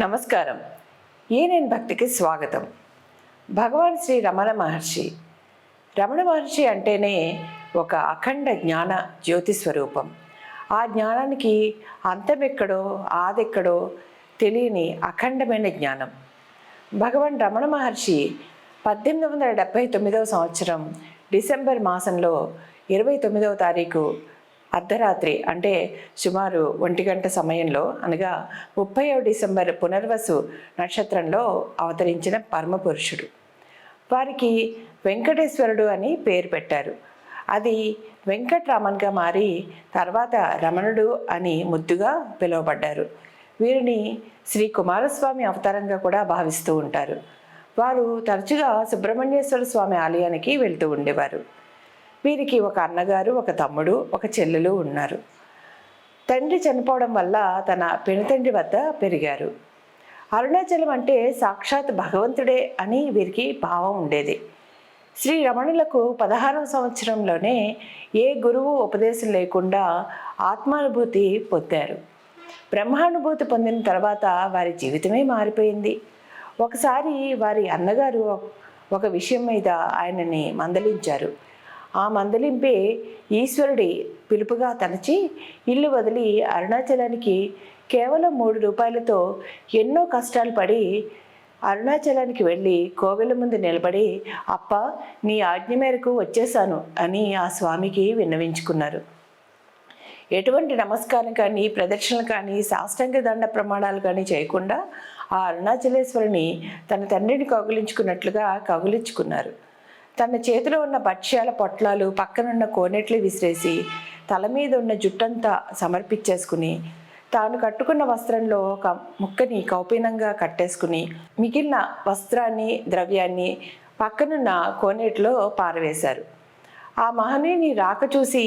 నమస్కారం. ఏనేన్ భక్తికి స్వాగతం. భగవాన్ శ్రీ రమణ మహర్షి. రమణ మహర్షి అంటేనే ఒక అఖండ జ్ఞాన జ్యోతి స్వరూపం. ఆ జ్ఞానానికి అంతమెక్కడో ఆదెక్కడో తెలియని అఖండమైన జ్ఞానం. భగవాన్ రమణ మహర్షి పద్దెనిమిది వందల డెబ్భై తొమ్మిదవ సంవత్సరం డిసెంబర్ మాసంలో ఇరవై తొమ్మిదవ తారీఖు అర్ధరాత్రి అంటే సుమారు ఒంటి గంట సమయంలో అనగా ముప్పైవ డిసెంబర్ పునర్వసు నక్షత్రంలో అవతరించిన పరమపురుషుడు. వారికి వెంకటేశ్వరుడు అని పేరు పెట్టారు. అది వెంకట్రామన్గా మారి తర్వాత రమణుడు అని ముద్దుగా పిలువబడ్డారు. వీరిని శ్రీ కుమారస్వామి అవతారంగా కూడా భావిస్తూ ఉంటారు. వారు తరచుగా సుబ్రహ్మణ్యేశ్వర స్వామి ఆలయానికి వెళ్తూ ఉండేవారు. వీరికి ఒక అన్నగారు ఒక తమ్ముడు ఒక చెల్లెలు ఉన్నారు. తండ్రి చనిపోవడం వల్ల తన పెనుతండ్రి వద్ద పెరిగారు. అరుణాచలం అంటే సాక్షాత్ భగవంతుడే అని వీరికి భావం ఉండేది. శ్రీ రమణులకు పదహారవ సంవత్సరంలోనే ఏ గురువు ఉపదేశం లేకుండా ఆత్మానుభూతి పొందారు. బ్రహ్మానుభూతి పొందిన తర్వాత వారి జీవితమే మారిపోయింది. ఒకసారి వారి అన్నగారు ఒక విషయం మీద ఆయనని మందలించారు. ఆ మందలింపే ఈశ్వరుడి పిలుపుగా తలచి ఇల్లు వదిలి అరుణాచలానికి కేవలం మూడు రూపాయలతో ఎన్నో కష్టాలు పడి అరుణాచలానికి వెళ్ళి కోవెల ముందు నిలబడి అప్ప నీ ఆజ్ఞ మేరకు వచ్చేసాను అని ఆ స్వామికి విన్నవించుకున్నారు. ఎటువంటి నమస్కారం కానీ ప్రదక్షిణలు కానీ సాష్టాంగ దండ ప్రమాణాలు కానీ చేయకుండా ఆ అరుణాచలేశ్వరిని తన తండ్రిని కౌగులించుకున్నట్లుగా కౌగులించుకున్నారు. తన చేతిలో ఉన్న భక్ష్యాల పొట్లాలు పక్కనున్న కోనెట్లు విసిరేసి తల మీద ఉన్న జుట్టంతా సమర్పించేసుకుని తాను కట్టుకున్న వస్త్రంలో ఒక ముక్కని కౌపీనంగా కట్టేసుకుని మిగిలిన వస్త్రాన్ని ద్రవ్యాన్ని పక్కనున్న కోనేటిలో పారవేశారు. ఆ మహనీయుని రాక చూసి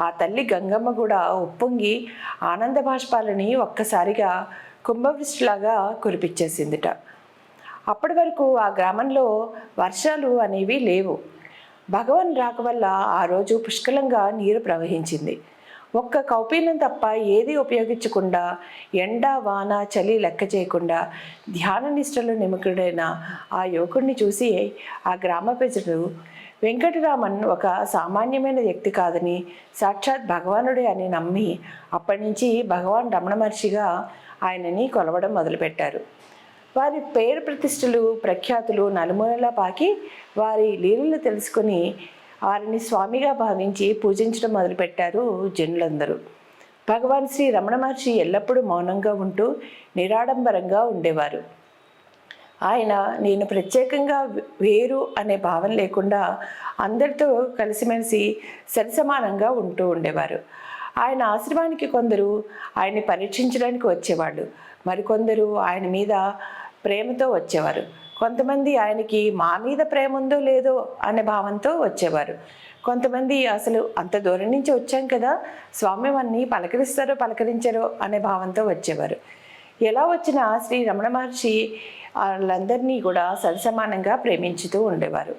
ఆ తల్లి గంగమ్మ కూడా ఉప్పొంగి ఆనంద బాష్పాలని ఒక్కసారిగా కుంభవృష్టిలాగా కురిపించేసిందిట. అప్పటి వరకు ఆ గ్రామంలో వర్షాలు అనేవి లేవు. భగవాన్ రాక వల్ల ఆ రోజు పుష్కలంగా నీరు ప్రవహించింది. ఒక్క కౌపీనం తప్ప ఏది ఉపయోగించకుండా ఎండ వాన చలి లెక్క చేయకుండా ధ్యాన నిష్టలో నిమకుడైన ఆ యువకుడిని చూసి ఆ గ్రామ ప్రజలు వెంకటరామన్ ఒక సామాన్యమైన వ్యక్తి కాదని సాక్షాత్ భగవానుడే అని నమ్మి అప్పటి నుంచి భగవాన్ రమణ మహర్షిగా ఆయనని కొలవడం మొదలుపెట్టారు. వారి పేరు ప్రతిష్టలు ప్రఖ్యాతులు నలుమూలలా పాకి వారి లీలలు తెలుసుకొని వారిని స్వామిగా భావించి పూజించడం మొదలుపెట్టారు జనులందరూ. భగవాన్ శ్రీ రమణ మహర్షి ఎల్లప్పుడూ మౌనంగా ఉంటూ నిరాడంబరంగా ఉండేవారు. ఆయన నేను ప్రత్యేకంగా వేరు అనే భావన లేకుండా అందరితో కలిసిమెలిసి సరిసమానంగా ఉంటూ ఉండేవారు. ఆయన ఆశ్రమానికి కొందరు ఆయన్ని పరీక్షించడానికి వచ్చేవాళ్ళు. మరికొందరు ఆయన మీద ప్రేమతో వచ్చేవారు. కొంతమంది ఆయనకి మా మీద ప్రేమ ఉందో లేదో అనే భావంతో వచ్చేవారు. కొంతమంది అసలు అంత దూరం నుంచి వచ్చాం కదా స్వామి వారిని పలకరిస్తారో పలకరించారో అనే భావంతో వచ్చేవారు. ఎలా వచ్చినా శ్రీ రమణ మహర్షి వాళ్ళందరినీ కూడా సరిసమానంగా ప్రేమించుతూ ఉండేవారు.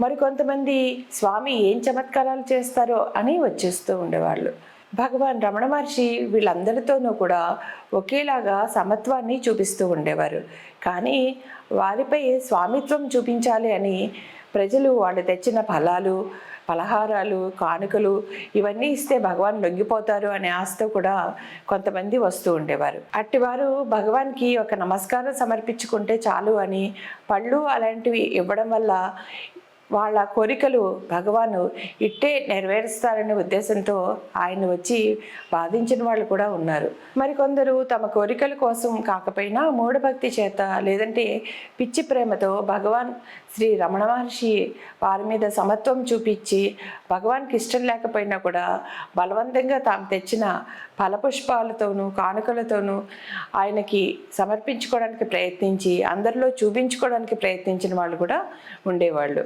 మరి కొంతమంది స్వామి ఏం చమత్కారాలు చేస్తారో అని వచ్చేస్తూ ఉండేవాళ్ళు. భగవాన్ రమణ మహర్షి వీళ్ళందరితోనూ కూడా ఒకేలాగా సమత్వాన్ని చూపిస్తూ ఉండేవారు. కానీ వారిపై స్వామిత్వం చూపించాలి అని ప్రజలు వాళ్ళు తెచ్చిన ఫలాలు పలహారాలు కానుకలు ఇవన్నీ ఇస్తే భగవాన్ లొంగిపోతారు అనే ఆశతో కూడా కొంతమంది వస్తూ ఉండేవారు. అట్టివారు భగవాన్కి ఒక నమస్కారం సమర్పించుకుంటే చాలు అని పళ్ళు అలాంటివి ఇవ్వడం వల్ల వాళ్ళ కోరికలు భగవాను ఇట్టే నెరవేరుస్తారనే ఉద్దేశంతో ఆయన వచ్చి బాధించిన వాళ్ళు కూడా ఉన్నారు. మరికొందరు తమ కోరికల కోసం కాకపోయినా మూఢభక్తి చేత లేదంటే పిచ్చి ప్రేమతో భగవాన్ శ్రీ రమణ మహర్షి వారి మీద సమత్వం చూపించి భగవాన్కి ఇష్టం లేకపోయినా కూడా బలవంతంగా తాము తెచ్చిన ఫలపుష్పాలతోనూ కానుకలతోనూ ఆయనకి సమర్పించుకోవడానికి ప్రయత్నించి అందరిలో చూపించుకోవడానికి ప్రయత్నించిన వాళ్ళు కూడా ఉండేవాళ్ళు.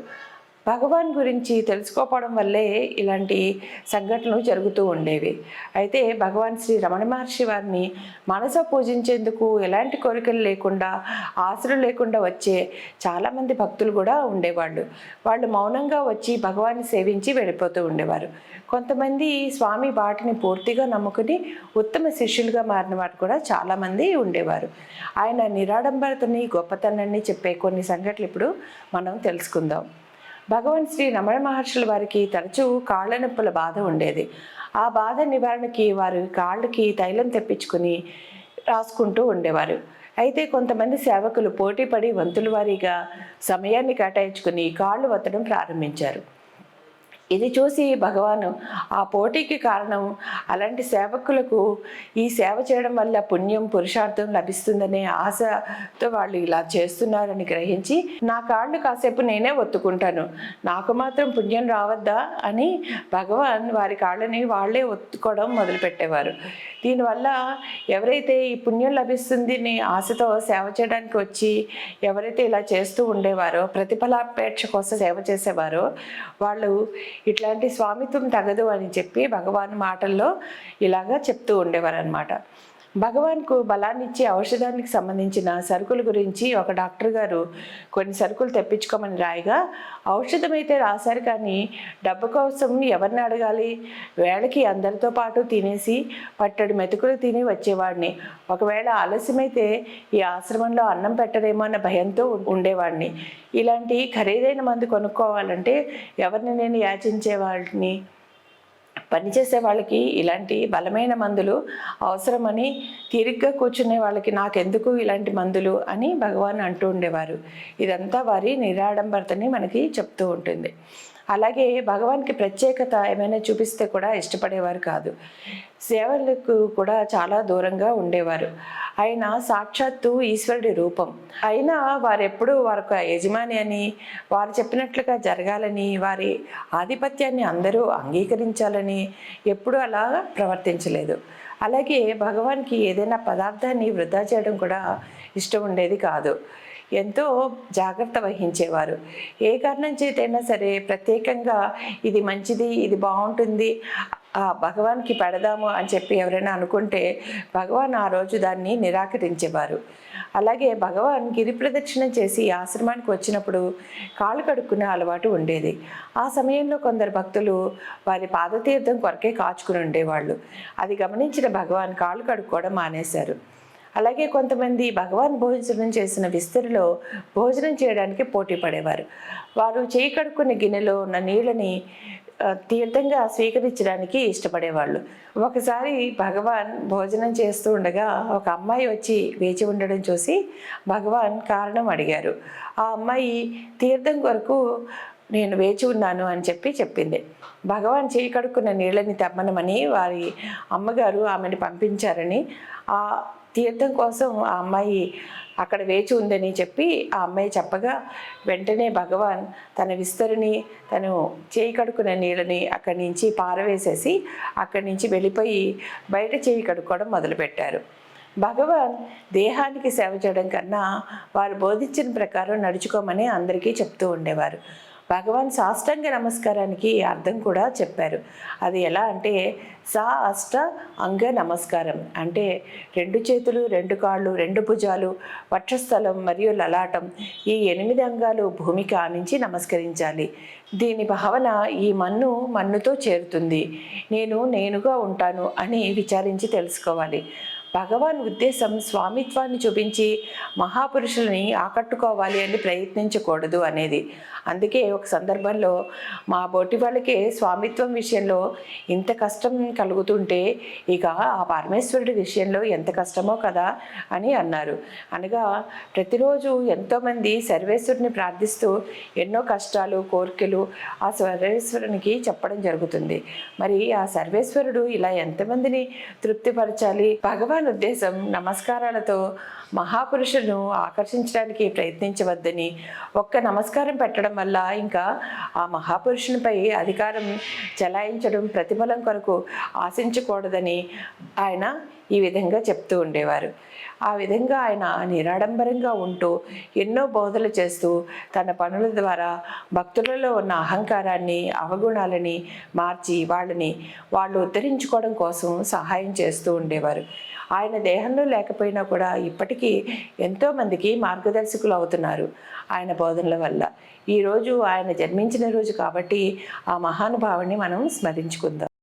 భగవాన్ గురించి తెలుసుకోపోవడం వల్లే ఇలాంటి సంఘటనలు జరుగుతూ ఉండేవి. అయితే భగవాన్ శ్రీ రమణ మహర్షి వారిని మనసు పూజించేందుకు ఎలాంటి కోరికలు లేకుండా ఆశలు లేకుండా వచ్చే చాలామంది భక్తులు కూడా ఉండేవాళ్ళు. వాళ్ళు మౌనంగా వచ్చి భగవాన్ని సేవించి వెళ్ళిపోతూ ఉండేవారు. కొంతమంది స్వామి బాటని పూర్తిగా నమ్ముకుని ఉత్తమ శిష్యులుగా మారిన వారు కూడా చాలామంది ఉండేవారు. ఆయన నిరాడంబరతని గొప్పతనాన్ని చెప్పే కొన్ని సంఘటనలు ఇప్పుడు మనం తెలుసుకుందాం. భగవాన్ శ్రీ రమణ మహర్షుల వారికి తరచూ కాళ్ళ నొప్పుల బాధ ఉండేది. ఆ బాధ నివారణకి వారు కాళ్ళకి తైలం తెప్పించుకుని రాసుకుంటూ ఉండేవారు. అయితే కొంతమంది సేవకులు పోటీపడి వంతుల వారీగా సమయాన్ని కేటాయించుకుని కాళ్ళు వత్తడం ప్రారంభించారు. ఇది చూసి భగవాను ఆ పోటీకి కారణం అలాంటి సేవకులకు ఈ సేవ చేయడం వల్ల పుణ్యం పురుషార్థం లభిస్తుందనే ఆశతో వాళ్ళు ఇలా చేస్తున్నారని గ్రహించి నా కాళ్ళు కాసేపు నేనే ఒత్తుకుంటాను. నాకు మాత్రం పుణ్యం రావద్దా అని భగవాన్ వారి కాళ్ళని వాళ్ళే ఒత్తుకోవడం మొదలుపెట్టేవారు. దీనివల్ల ఎవరైతే ఈ పుణ్యం లభిస్తుందని ఆశతో సేవ చేయడానికి వచ్చి ఎవరైతే ఇలా చేస్తూ ఉండేవారో ప్రతిఫలాపేక్ష కోసం సేవ చేసేవారో వాళ్ళు ఇట్లాంటి స్వామిత్వం తగదు అని చెప్పి భగవాన్ మాటల్లో ఇలాగా చెప్తూ ఉండేవారు అనమాట భగవాన్కు బలాన్నిచ్చే ఔషధానికి సంబంధించిన సరుకుల గురించి ఒక డాక్టర్ గారు కొన్ని సరుకులు తెప్పించుకోమని రాయగా ఔషధం అయితే రాశారు కానీ డబ్బు కోసం ఎవరిని అడగాలి? వేళకి అందరితో పాటు తినేసి పట్టడి మెతుకులు తిని వచ్చేవాడిని. ఒకవేళ ఆలస్యమైతే ఈ ఆశ్రమంలో అన్నం పెట్టరేమో అన్న భయంతో ఉండేవాడిని. ఇలాంటి ఖరీదైన మందు కొనుక్కోవాలంటే ఎవరిని నేను యాచించేవాడిని పనిచేసే వాళ్ళకి ఇలాంటి బలమైన మందులు అవసరమని తీరిగ్గా కూర్చునే వాళ్ళకి నాకెందుకు ఇలాంటి మందులు అని భగవాన్ అంటూ ఉండేవారు. ఇదంతా వారి నిరాడంబరతని మనకి చెప్తూ ఉంటుంది. అలాగే భగవాన్కి ప్రత్యేకత ఏమైనా చూపిస్తే కూడా ఇష్టపడేవారు కాదు. సేవలకు కూడా చాలా దూరంగా ఉండేవారు. ఆయన సాక్షాత్తు ఈశ్వరుడి రూపం. అయినా వారెప్పుడూ వారి యజమాని అని వారు చెప్పినట్లుగా జరగాలని వారి ఆధిపత్యాన్ని అందరూ అంగీకరించాలని ఎప్పుడూ అలా ప్రవర్తించలేదు. అలాగే భగవాన్కి ఏదైనా పదార్థాన్ని వృధా చేయడం కూడా ఇష్టం ఉండేది కాదు. ఎంతో జాగ్రత్త వహించేవారు. ఏ కారణం చేతైనా సరే ప్రత్యేకంగా ఇది మంచిది ఇది బాగుంటుంది ఆ భగవాన్కి పెడదాము అని చెప్పి ఎవరైనా అనుకుంటే భగవాన్ ఆ రోజు దాన్ని నిరాకరించేవారు. అలాగే భగవాన్ గిరి ప్రదక్షిణ చేసి ఆశ్రమానికి వచ్చినప్పుడు కాళ్ళు కడుక్కునే అలవాటు ఉండేది. ఆ సమయంలో కొందరు భక్తులు వారి పాదతీర్థం కొరకే కాచుకుని ఉండేవాళ్ళు. అది గమనించిన భగవాన్ కాళ్ళు కడుక్కోవడం మానేశారు. అలాగే కొంతమంది భగవాన్ భోజనం చేసిన విస్తరిలో భోజనం చేయడానికి పోటీ పడేవారు. వారు చేయి కడుక్కునే గిన్నెలో ఉన్న నీళ్ళని తీర్థంగా స్వీకరించడానికి ఇష్టపడేవాళ్ళు. ఒకసారి భగవాన్ భోజనం చేస్తూ ఉండగా ఒక అమ్మాయి వచ్చి వేచి ఉండడం చూసి భగవాన్ కారణం అడిగారు. ఆ అమ్మాయి తీర్థం కొరకు నేను వేచి ఉన్నాను అని చెప్పి చెప్పింది. భగవాన్ చేయి కడుక్కున్న నీళ్ళని తెమ్మనమని వారి అమ్మగారు ఆమెను పంపించారని ఆ తీర్థం కోసం ఆ అమ్మాయి అక్కడ వేచి ఉందని చెప్పి ఆ అమ్మాయి చెప్పగా వెంటనే భగవాన్ తన విస్తరిని తను చేయి కడుకున్న నీళ్ళని అక్కడి నుంచి పారవేసేసి అక్కడి నుంచి వెళ్ళిపోయి బయట చేయి కడుక్కోవడం మొదలుపెట్టారు. భగవాన్ దేహానికి సేవ చేయడం కన్నా వారు బోధించిన ప్రకారం నడుచుకోమని అందరికీ చెప్తూ ఉండేవారు. భగవాన్ సాష్టాంగ నమస్కారానికి అర్థం కూడా చెప్పారు. అది ఎలా అంటే సా అష్ట అంగ నమస్కారం. అంటే రెండు చేతులు రెండు కాళ్ళు రెండు భుజాలు వక్షస్థలం మరియు లలాటం ఈ ఎనిమిది అంగాలు భూమికి ఆనించి నమస్కరించాలి. దీని భావన ఈ మన్ను మన్నుతో చేరుతుంది. నేను నేనుగా ఉంటాను అని విచారించి తెలుసుకోవాలి. భగవాన్ ఉద్దేశం స్వామిత్వాన్ని చూపించి మహాపురుషుల్ని ఆకట్టుకోవాలి అని ప్రయత్నించకూడదు అనేది. అందుకే ఒక సందర్భంలో మా బోటి వాళ్ళకే స్వామిత్వం విషయంలో ఇంత కష్టం కలుగుతుంటే ఇక ఆ పరమేశ్వరుడి విషయంలో ఎంత కష్టమో కదా అని అన్నారు. అనగా ప్రతిరోజు ఎంతోమంది సర్వేశ్వరుని ప్రార్థిస్తూ ఎన్నో కష్టాలు కోరికలు ఆ సర్వేశ్వరునికి చెప్పడం జరుగుతుంది. మరి ఆ సర్వేశ్వరుడు ఇలా ఎంతమందిని తృప్తిపరచాలి? భగవాన్ ఉద్దేశం నమస్కారాలతో మహాపురుషులను ఆకర్షించడానికి ప్రయత్నించవద్దని. ఒక్క నమస్కారం పెట్టడం వల్ల ఇంకా ఆ మహాపురుషునిపై అధికారం చెలాయించడం ప్రతిఫలం కొరకు ఆశించకూడదని ఆయన ఈ విధంగా చెప్తూ ఉండేవారు. ఆ విధంగా ఆయన నిరాడంబరంగా ఉంటూ ఎన్నో బోధలు చేస్తూ తన పనుల ద్వారా భక్తులలో ఉన్న అహంకారాన్ని అవగుణాలని మార్చి వాళ్ళని వాళ్ళు ఉద్ధరించుకోవడం కోసం సహాయం చేస్తూ ఉండేవారు. ఆయన దేహంలో లేకపోయినా కూడా ఇప్పటికీ ఎంతోమందికి మార్గదర్శకులు అవుతున్నారు ఆయన బోధనల వల్ల. ఈరోజు ఆయన జన్మించిన రోజు కాబట్టి ఆ మహానుభావుని మనం స్మరించుకుందాం.